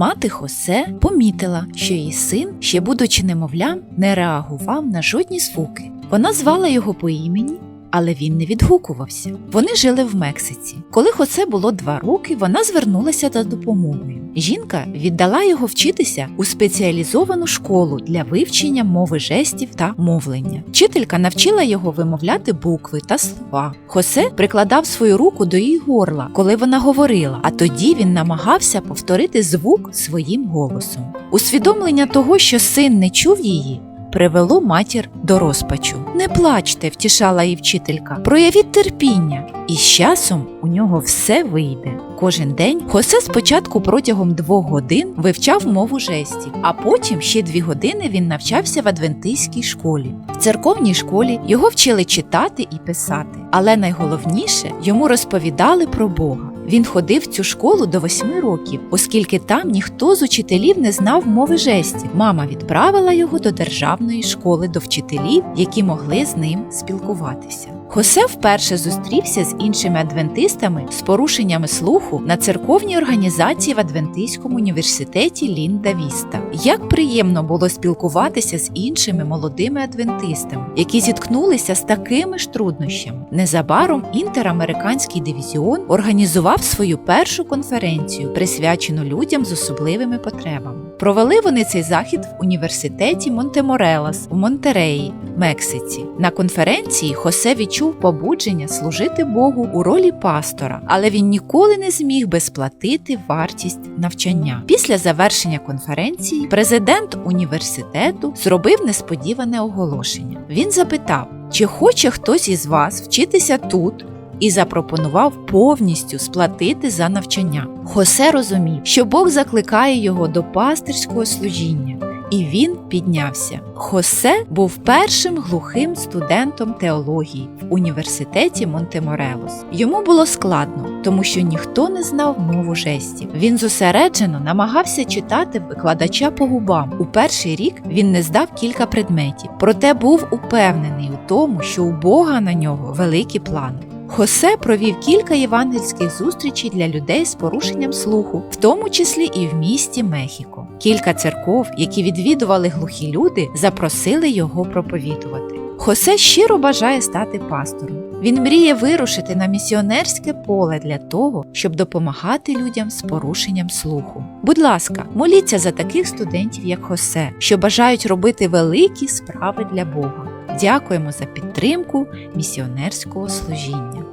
Мати Хосе помітила, що її син, ще будучи немовлям, не реагував на жодні звуки. Вона звала його по імені, але він не відгукувався. Вони жили в Мексиці. Коли Хосе було два роки, вона звернулася за допомогою. Жінка віддала його вчитися у спеціалізовану школу для вивчення мови жестів та мовлення. Вчителька навчила його вимовляти букви та слова. Хосе прикладав свою руку до її горла, коли вона говорила, а тоді він намагався повторити звук своїм голосом. Усвідомлення того, що син не чув її, привело матір до розпачу. Не плачте, втішала її вчителька. Проявіть терпіння, і з часом у нього все вийде. Кожен день Хосе спочатку протягом двох годин вивчав мову жестів, а потім ще дві години він навчався в адвентистській школі. В церковній школі його вчили читати і писати, але найголовніше йому розповідали про Бога. Він ходив в цю школу до восьми років, оскільки там ніхто з учителів не знав мови жестів. Мама відправила його до державної школи до вчителів, які могли з ним спілкуватися. Хосе вперше зустрівся з іншими адвентистами з порушеннями слуху на церковній організації в Адвентистському університеті Лінда Віста. Як приємно було спілкуватися з іншими молодими адвентистами, які зіткнулися з такими ж труднощами. Незабаром інтерамериканський дивізіон організував свою першу конференцію, присвячену людям з особливими потребами. Провели вони цей захід в університеті Монтеморелас у Монтереї, Мексиці. На конференції Хосе відчув побудження служити Богу у ролі пастора, але він ніколи не зміг би сплатити вартість навчання. Після завершення конференції президент університету зробив несподіване оголошення. Він запитав, чи хоче хтось із вас вчитися тут. І запропонував повністю сплатити за навчання. Хосе розумів, що Бог закликає його до пастирського служіння, і він піднявся. Хосе був першим глухим студентом теології в університеті Монтеморелос. Йому було складно, тому що ніхто не знав мову жестів. Він зосереджено намагався читати викладача по губам. У перший рік він не здав кілька предметів, проте був упевнений у тому, що у Бога на нього великі плани. Хосе провів кілька євангельських зустрічей для людей з порушенням слуху, в тому числі і в місті Мехіко. Кілька церков, які відвідували глухі люди, запросили його проповідувати. Хосе щиро бажає стати пастором. Він мріє вирушити на місіонерське поле для того, щоб допомагати людям з порушенням слуху. Будь ласка, моліться за таких студентів, як Хосе, що бажають робити великі справи для Бога. Дякуємо за підтримку місіонерського служіння.